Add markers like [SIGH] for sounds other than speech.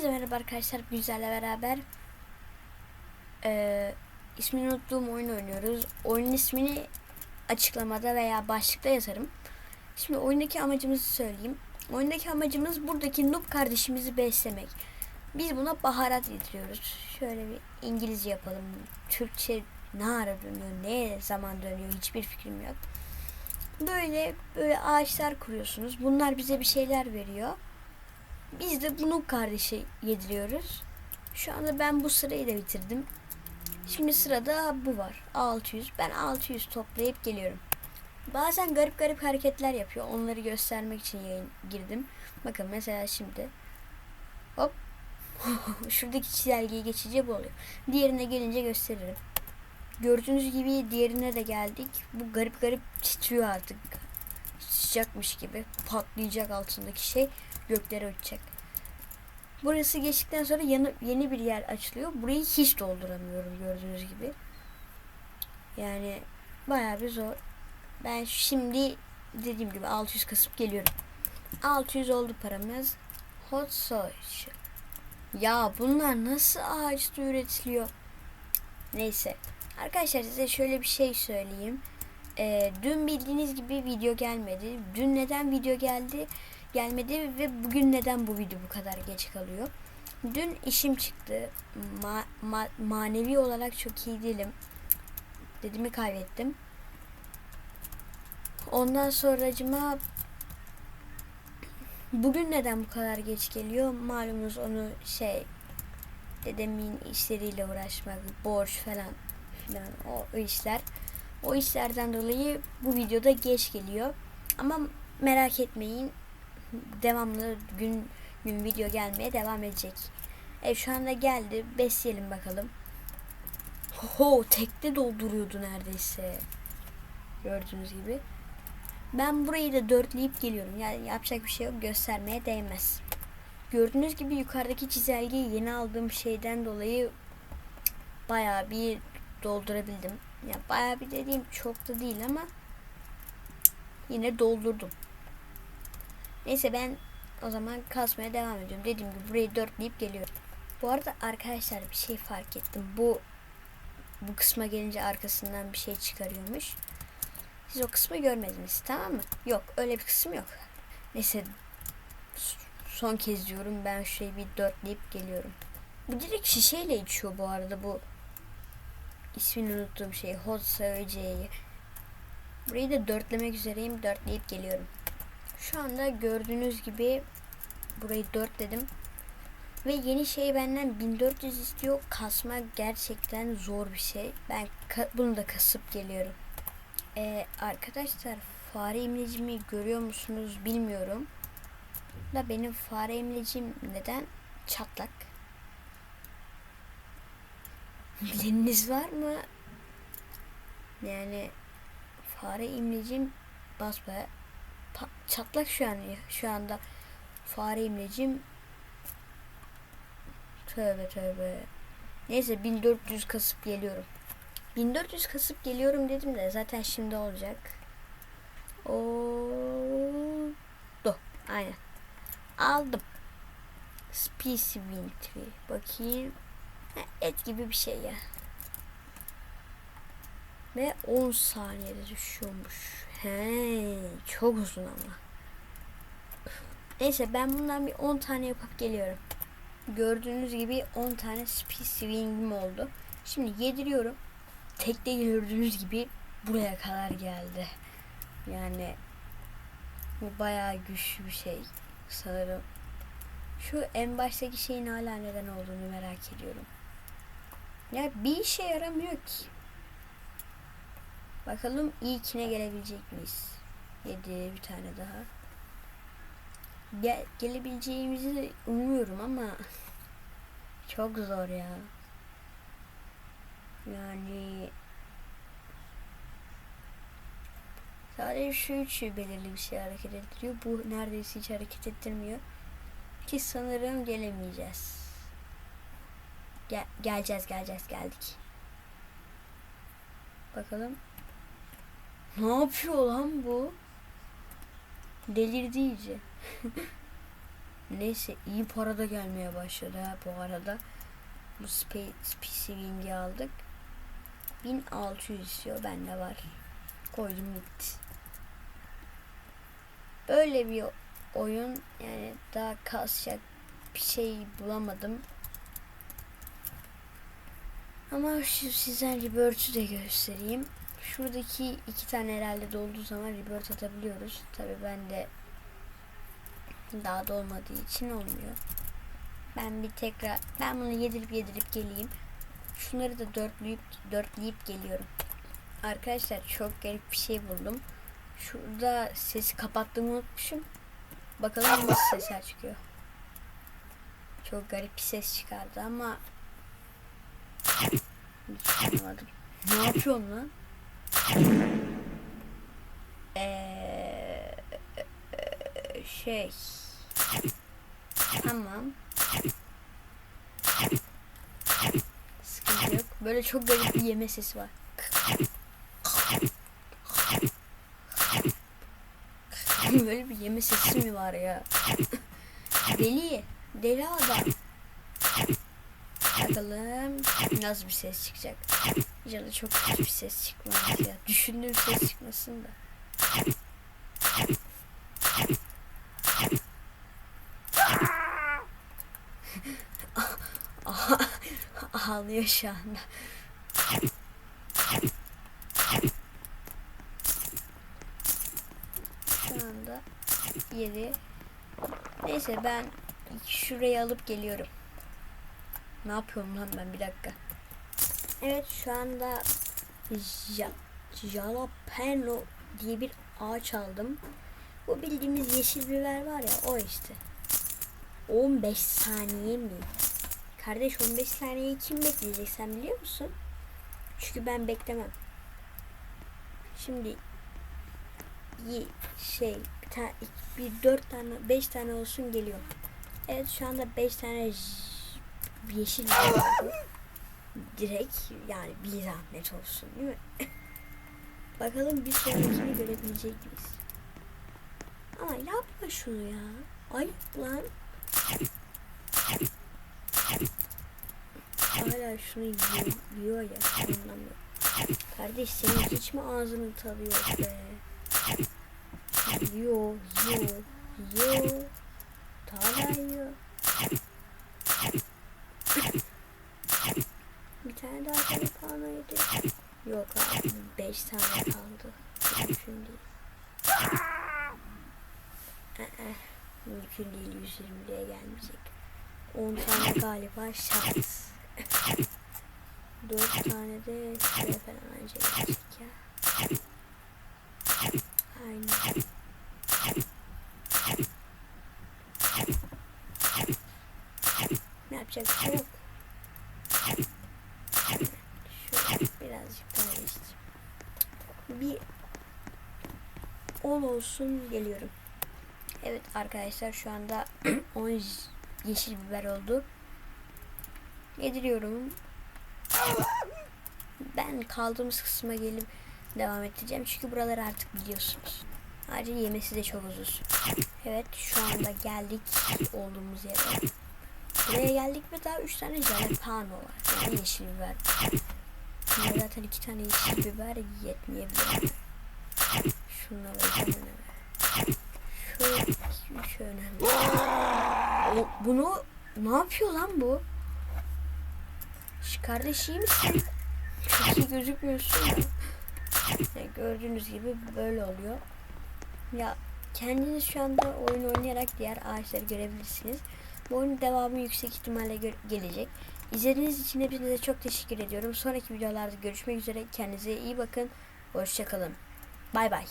Hepinize merhaba arkadaşlar Güzel'le beraber ee, ismini unuttuğum oyun oynuyoruz. Oyunun ismini açıklamada veya başlıkta yazarım. Şimdi oyundaki amacımızı söyleyeyim. Oyundaki amacımız buradaki noob kardeşimizi beslemek. Biz buna baharat yediriyoruz. Şöyle bir İngilizce yapalım. Türkçe ne ara dönüyor, ne zaman dönüyor hiçbir fikrim yok. Böyle böyle ağaçlar kuruyorsunuz. Bunlar bize bir şeyler veriyor. Biz de bunu kardeşe yediriyoruz. Şu anda ben bu sırayı da bitirdim. Şimdi sırada bu var. 600. Ben 600 toplayıp geliyorum. Bazen garip garip hareketler yapıyor. Onları göstermek için yayın girdim. Bakın mesela şimdi. Hop. [LAUGHS] Şuradaki çizelgeyi geçince bu oluyor. Diğerine gelince gösteririm. Gördüğünüz gibi diğerine de geldik. Bu garip garip titriyor artık. Sıcakmış gibi. Patlayacak altındaki şey göklere uçacak. Burası geçtikten sonra yeni, yeni bir yer açılıyor. Burayı hiç dolduramıyorum gördüğünüz gibi. Yani bayağı bir zor. Ben şimdi dediğim gibi 600 kasıp geliyorum. 600 oldu paramız. Hot soy. Ya bunlar nasıl ağaçta üretiliyor? Neyse. Arkadaşlar size şöyle bir şey söyleyeyim. Ee, dün bildiğiniz gibi video gelmedi. Dün neden video geldi? Gelmedi ve bugün neden bu video bu kadar geç kalıyor? Dün işim çıktı. Ma- ma- manevi olarak çok iyi değilim. Dedimi kaybettim. Ondan sonracıma bugün neden bu kadar geç geliyor? Malumunuz onu şey dedemin işleriyle uğraşmak, borç falan filan o işler. O işlerden dolayı bu videoda geç geliyor. Ama merak etmeyin devamlı gün gün video gelmeye devam edecek. Evet şu anda geldi. Besleyelim bakalım. Ho tekte dolduruyordu neredeyse. Gördüğünüz gibi. Ben burayı da dörtleyip geliyorum. Yani yapacak bir şey yok. Göstermeye değmez. Gördüğünüz gibi yukarıdaki çizelgeyi yeni aldığım şeyden dolayı bayağı bir doldurabildim. Ya bayağı bir dediğim çok da değil ama yine doldurdum. Neyse ben o zaman kasmaya devam ediyorum. Dediğim gibi burayı dörtleyip geliyorum. Bu arada arkadaşlar bir şey fark ettim. Bu bu kısma gelince arkasından bir şey çıkarıyormuş. Siz o kısmı görmediniz tamam mı? Yok öyle bir kısım yok. Neyse son kez diyorum ben şurayı bir dörtleyip geliyorum. Bu direkt şişeyle içiyor bu arada bu ismini unuttuğum şey hot söyleyeceği. Burayı da dörtlemek üzereyim. Dörtleyip geliyorum. Şu anda gördüğünüz gibi burayı 4 dedim. Ve yeni şey benden 1400 istiyor. Kasma gerçekten zor bir şey. Ben bunu da kasıp geliyorum. Ee, arkadaşlar fare imlecimi görüyor musunuz bilmiyorum. Da benim fare imlecim neden çatlak? [LAUGHS] Bileniniz var mı? Yani fare imlecim basbaya çatlak şu an şu anda. Fare imlecim tövbe tövbe. Neyse 1400 kasıp geliyorum. 1400 kasıp geliyorum dedim de zaten şimdi olacak. Oldu. Aynen. Aldım. Spicy Wintry bakayım. Et gibi bir şey ya. Ve 10 saniyede düşüyormuş He, çok uzun ama. Neyse ben bundan bir 10 tane yapıp geliyorum. Gördüğünüz gibi 10 tane speed swing'im oldu. Şimdi yediriyorum. Tekte gördüğünüz gibi buraya kadar geldi. Yani bu bayağı güçlü bir şey sanırım. Şu en baştaki şeyin hala neden olduğunu merak ediyorum. Ya bir işe yaramıyor ki. Bakalım ilkine gelebilecek miyiz? Yedi bir tane daha. Gel, gelebileceğimizi umuyorum ama [LAUGHS] çok zor ya. Yani sadece şu üçü belirli bir şey hareket ettiriyor. Bu neredeyse hiç hareket ettirmiyor. Ki sanırım gelemeyeceğiz. Gel, geleceğiz geleceğiz geldik. Bakalım. Ne yapıyor lan bu? Delirdi iyice. [LAUGHS] Neyse iyi para da gelmeye başladı ha bu arada. Bu Space Wing'i aldık. 1600 istiyor bende var. Koydum gitti. Böyle bir oyun yani daha kasacak bir şey bulamadım. Ama şu sizden Rebirth'ü de göstereyim. Şuradaki iki tane herhalde dolduğu zaman Rebirth atabiliyoruz. Tabi ben de daha dolmadığı için olmuyor. Ben bir tekrar ben bunu yedirip yedirip geleyim. Şunları da dörtleyip dörtleyip geliyorum. Arkadaşlar çok garip bir şey buldum. Şurada sesi kapattığımı unutmuşum. Bakalım nasıl sesler çıkıyor. Çok garip bir ses çıkardı ama [LAUGHS] hiç anlamadım. Ne yapıyorsun lan? Ee, şey tamam sıkıntı yok. Böyle çok garip bir yeme sesi var. Böyle bir yeme sesi mi var ya? Deli. Deli adam. Bakalım nasıl bir ses çıkacak. Da çok kötü ses çıkmaz ya. Düşündüğüm ses çıkmasın da. [LAUGHS] Ağlıyor şu anda. Şu anda yedi. Neyse ben şurayı alıp geliyorum. Ne yapıyorum lan ben bir dakika. Evet şu anda ja, jalapeno diye bir ağaç aldım. Bu bildiğimiz yeşil biber var ya o işte. 15 saniye mi? Kardeş 15 saniyeyi kim bekleyecek sen biliyor musun? Çünkü ben beklemem. Şimdi şey bir tane bir dört tane beş tane olsun geliyor. Evet şu anda beş tane yeşil biber. Direkt yani bir zahmet olsun değil mi? [LAUGHS] Bakalım bir sonrakini görebilecek miyiz? Ama yapma şunu ya. Ayıp lan. Hala şunu yiyor, yiyor ya. Anlamıyorum. Kardeş senin hiç mi ağzının tadı yok be? Yiyor, yiyor, yiyor. Hala yiyor. Bir tane daha telefonu yedi. Yok abi 5 tane kaldı. Mümkün değil. Ee, mümkün değil 120'liye gelmeyecek. 10 tane galiba şans. 4 tane de şuraya falan önce gelecek ya. Aynen. Ne yapacak bir şey yok. Şöyle birazcık daha geçeceğim. Bir 10 olsun geliyorum. Evet arkadaşlar şu anda [CLEARS THROAT] 10 yeşil biber oldu. Yediriyorum. Ben kaldığımız kısma gelip devam edeceğim. Çünkü buraları artık biliyorsunuz. Ayrıca yemesi de çok uzun. Evet şu anda geldik olduğumuz yere. Buraya geldik ve daha 3 tane jalapeno var. Yani yeşil biber. Şimdi zaten 2 tane yeşil biber yetmeyebilir. Şunları önemli. Şu 3 önemli. O, bunu ne yapıyor lan bu? Kardeş iyi misin? İyi gözükmüyorsun. Yani gördüğünüz gibi böyle oluyor. Ya kendiniz şu anda oyun oynayarak diğer ağaçları görebilirsiniz. Bu oyunun devamı yüksek ihtimalle gelecek. İzlediğiniz için hepinize çok teşekkür ediyorum. Sonraki videolarda görüşmek üzere. Kendinize iyi bakın. Hoşçakalın. Bay bay.